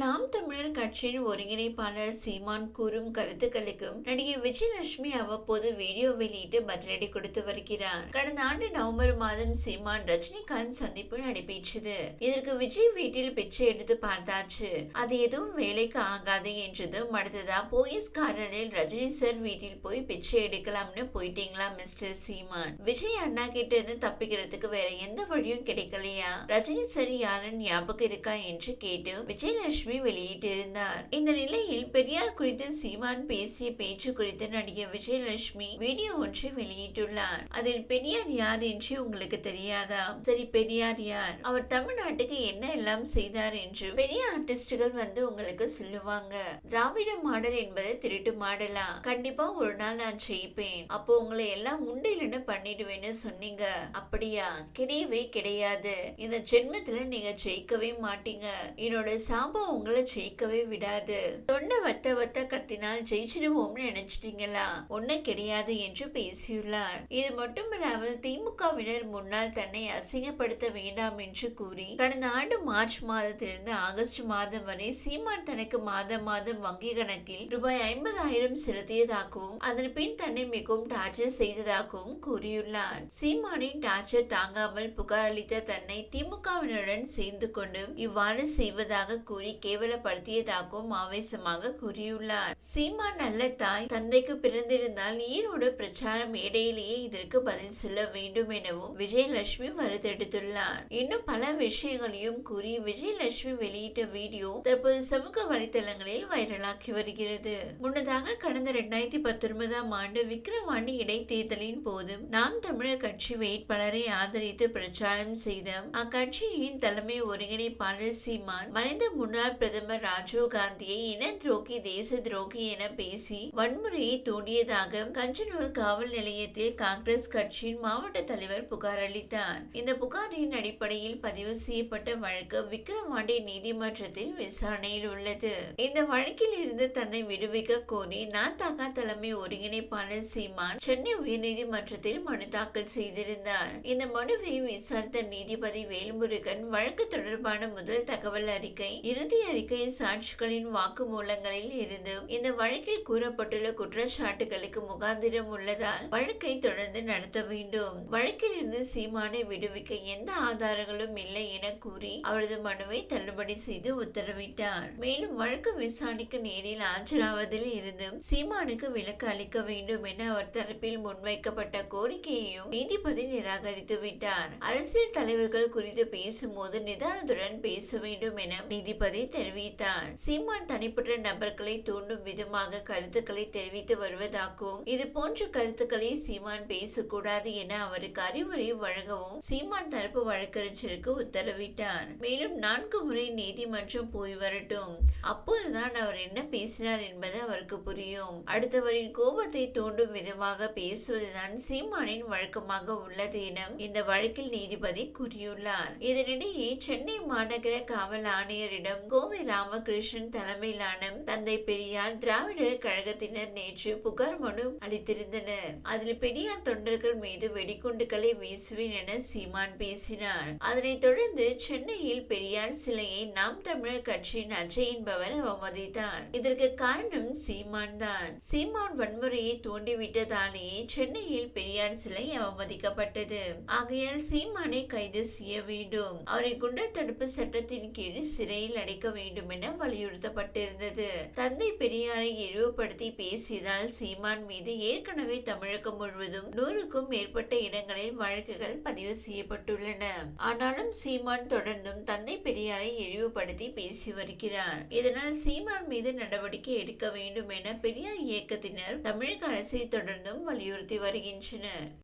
நாம் தமிழர் கட்சியின் ஒருங்கிணைப்பாளர் சீமான் கூறும் கருத்துக்களுக்கும் நடிகை விஜயலட்சுமி அவ்வப்போது வீடியோ வெளியிட்டு பதிலடி கொடுத்து வருகிறார். கடந்த ஆண்டு நவம்பர் மாதம் சீமான் ரஜினிகாந்த் சந்திப்பு நடைபெற்றது. இதற்கு விஜய் வீட்டில் பிச்சை எடுத்து பார்த்தாச்சு. அது எதுவும் வேலைக்கு ஆகாது என்றதும் அடுத்ததா போலீஸ்காரனில் ரஜினி சார் வீட்டில் போய் பிச்சை எடுக்கலாம்னு போயிட்டீங்களா மிஸ்டர் சீமான்? விஜய் அண்ணா கிட்ட இருந்து தப்பிக்கிறதுக்கு வேற எந்த வழியும் கிடைக்கலையா? ரஜினி சார் யாருன்னு ஞாபகம் இருக்கா என்று கேட்டு விஜயலட்சுமி வெளியிட்டிருந்தார். இந்த நிலையில் பெரியார் குறித்து சீமான் பேசிய பேச்சு குறித்து நடிகை விஜயலட்சுமி வீடியோ ஒன்றை வெளியிட்டுள்ளார். அதில் பெரியார் யார் என்று உங்களுக்கு தெரியாதா? சரி பெரியார் யார்? அவர் தமிழ்நாட்டுக்கு என்ன எல்லாம் செய்தார் என்று பெரிய ஆர்டிஸ்டுகள் வந்து உங்களுக்கு சொல்லுவாங்க. திராவிட மாடல் என்பது திருட்டு மாடலா? கண்டிப்பா ஒரு நாள் நான் ஜெயிப்பேன். அப்போ உங்களை எல்லாம் உண்டிலன்னு பண்ணிடுவேன்னு சொன்னீங்க. அப்படியா? கிடையவே கிடையாது. இந்த ஜென்மத்துல நீங்க ஜெயிக்கவே மாட்டீங்க. என்னோட சாபம் உங்களை ஜெயிக்கவே விடாது. தொண்டை வத்த வத்த கத்தினால் ஜெயிச்சிடுவோம்னு நினைச்சிட்டீங்களா? ஒண்ணும் கிடையாது என்று பேசியுள்ளார். இது மட்டுமில்லாமல் திமுகவினர் முன்னால் தன்னை அசிங்கப்படுத்த வேண்டாம் என்று கூறி கடந்த ஆண்டு மார்ச் மாதத்திலிருந்து ஆகஸ்ட் மாதம் வரை சீமான் தனக்கு மாதம் மாதம் வங்கி கணக்கில் ரூபாய் ஐம்பதாயிரம் செலுத்தியதாகவும் அதன் பின் தன்னை மிகவும் டார்ச்சர் செய்ததாகவும் கூறியுள்ளார். சீமானின் டார்ச்சர் தாங்காமல் புகார் அளித்த தன்னை திமுகவினருடன் சேர்ந்து கொண்டு இவ்வாறு செய்வதாக கூறி கேவலப்படுத்தியதாகவும் ஆவேசமாக கூறியுள்ளார். சீமான் நல்ல தாய் தந்தைக்கு பிறந்திருந்தால் ஈரோடு பிரச்சார மேடையிலேயே இதற்கு பதில் சொல்ல வேண்டும் எனவும் விஜயலட்சுமி வருத்தெடுத்துள்ளார். இன்னும் பல விஷயங்களையும் கூறி விஜயலட்சுமி வெளியிட்ட வீடியோ தற்போது சமூக வலைதளங்களில் வைரலாகி வருகிறது. முன்னதாக கடந்த இரண்டாயிரத்தி பத்தொன்பதாம் ஆண்டு விக்ரவாணி இடைத்தேர்தலின் போதும் நாம் தமிழர் கட்சி வேட்பாளரை ஆதரித்து பிரச்சாரம் செய்த அக்கட்சியின் தலைமை ஒருங்கிணைப்பாளர் சீமான் மறைந்த முன்னாள் பிரதமர் ராஜீவ் காந்தியை இன துரோகி தேச துரோகி என பேசி வன்முறையை தூண்டியதாக கஞ்சனூர் காவல் நிலையத்தில் காங்கிரஸ் கட்சியின் மாவட்ட தலைவர் புகார் அளித்தார். இந்த புகாரின் அடிப்படையில் பதிவு செய்யப்பட்ட வழக்கு விக்கிரவாண்டி நீதிமன்றத்தில் விசாரணையில் உள்ளது. இந்த வழக்கில் இருந்து தன்னை விடுவிக்க கோரி நாத்தாக்கா தலைமை ஒருங்கிணைப்பாளர் சீமான் சென்னை உயர்நீதிமன்றத்தில் மனு தாக்கல் செய்திருந்தார். இந்த மனுவை விசாரித்த நீதிபதி வேல்முருகன் வழக்கு தொடர்பான முதல் தகவல் அறிக்கை இறுதி அறிக்கை சாட்சிகளின் வாக்குமூலங்களில் இருந்து இந்த வழக்கில் கூறப்பட்டுள்ள குற்றச்சாட்டுகளுக்கு முகாந்திரம் உள்ளதால் வழக்கை தொடர்ந்து நடத்த வேண்டும். வழக்கில் இருந்து சீமானை விடுவிக்க எந்த ஆதாரங்களும் இல்லை என கூறி அவரது மனுவை தள்ளுபடி செய்து உத்தரவிட்டார். மேலும் வழக்கு விசாரணைக்கு நேரில் ஆஜராவதில் இருந்தும் சீமானுக்கு விலக்கு அளிக்க வேண்டும் என அவர் தரப்பில் முன்வைக்கப்பட்ட கோரிக்கையையும் நீதிபதி நிராகரித்து விட்டார். அரசியல் தலைவர்கள் குறித்து பேசும்போது நிதானத்துடன் பேச வேண்டும் என நீதிபதி தெரிவித்தார். சீமான் தனிப்பட்ட நபர்களை தூண்டும் விதமாக கருத்துக்களை தெரிவித்து வருவதாகவும் இது போன்ற கருத்துக்களை சீமான் பேசக்கூடாது என அவருக்கு அறிவுரை வழங்கவும் சீமான் தரப்பு வழக்கறிஞருக்கு உத்தரவிட்டார். மேலும் நான்கு முறை நீதிமன்றம் போய் வரட்டும். அப்போதுதான் அவர் என்ன பேசினார் என்பது அவருக்கு புரியும். அடுத்தவரின் கோபத்தை தூண்டும் விதமாக பேசுவதுதான் சீமானின் வழக்கமாக உள்ளது என இந்த வழக்கில் நீதிபதி கூறியுள்ளார். இதனிடையே சென்னை மாநகர காவல் ஆணையரிடம் கோவை ராமகிருஷ்ணன் தலைமையிலான தந்தை பெரியார் திராவிடர் கழகத்தினர் நேற்று புகார் மனு அளித்திருந்தனர். அதில் பெரியார் தொண்டர்கள் மீது வெடிகுண்டுகளை வீசுவேன் என சீமான் பேசினார். அதனைத் தொடர்ந்து சென்னையில் பெரியார் சிலையை நாம் தமிழர் கட்சியின் அஜய் என்பவர் அவமதித்தார். இதற்கு காரணம் சீமான் தான். சீமான் வன்முறையை தூண்டிவிட்டதாலேயே சென்னையில் பெரியார் சிலை அவமதிக்கப்பட்டது. ஆகையால் சீமானை கைது செய்ய வேண்டும். அவரை குண்டர் தடுப்பு சட்டத்தின் கீழ் சிறையில் அடைக்க வேண்டும் என வலியுறுத்தப்பட்டிருந்தது. தந்தை பெரியாரை இழிவுபடுத்தி பேசியதால் சீமான் மீது ஏற்கனவே தமிழகம் முழுவதும் நூறுக்கும் மேற்பட்ட இடங்களில் வழக்குகள் பதிவு செய்யப்பட்டுள்ளன. ஆனாலும் சீமான் தொடர்ந்தும் தந்தை பெரியாரை இழிவுபடுத்தி பேசி வருகிறார். இதனால் சீமான் மீது நடவடிக்கை எடுக்க வேண்டும் என பெரியார் இயக்கத்தினர் தமிழக அரசை தொடர்ந்தும் வலியுறுத்தி வருகின்றனர்.